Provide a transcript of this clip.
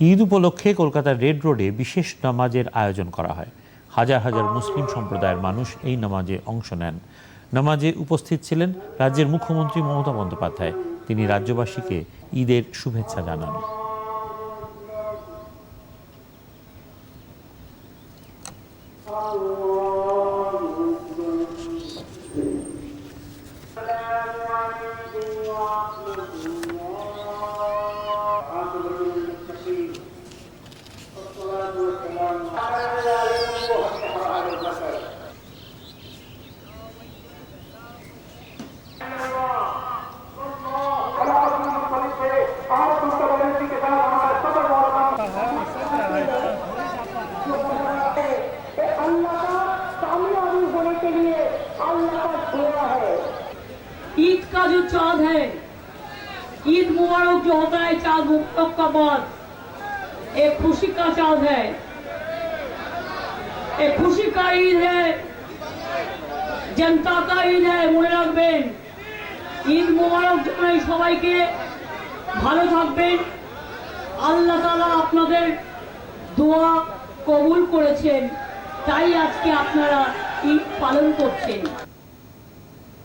ঈদ উপলক্ষে কলকাতার রেড রোডে বিশেষ নামাজের আয়োজন করা হয়। হাজার হাজার মুসলিম সম্প্রদায়ের মানুষ এই নামাজে অংশ নেন। নামাজে উপস্থিত ছিলেন রাজ্যের মুখ্যমন্ত্রী মমতা বন্দ্যোপাধ্যায়। তিনি রাজ্যবাসীকে ঈদের শুভেচ্ছা জানান। ईद का जो चाँद है ईद मुबारक जो होता है चाँद मुबारक का बाद। एक खुशी का चांद है एक खुशी का ईद है जनता का ঈদ है মনে রাখবেন ঈদ মোবারক জানাই সবাইকে ভালো থাকবেন আল্লাহ তালা আপনাদের দোয়া কবুল করেছেন তাই আজকে আপনারা ঈদ পালন করছেন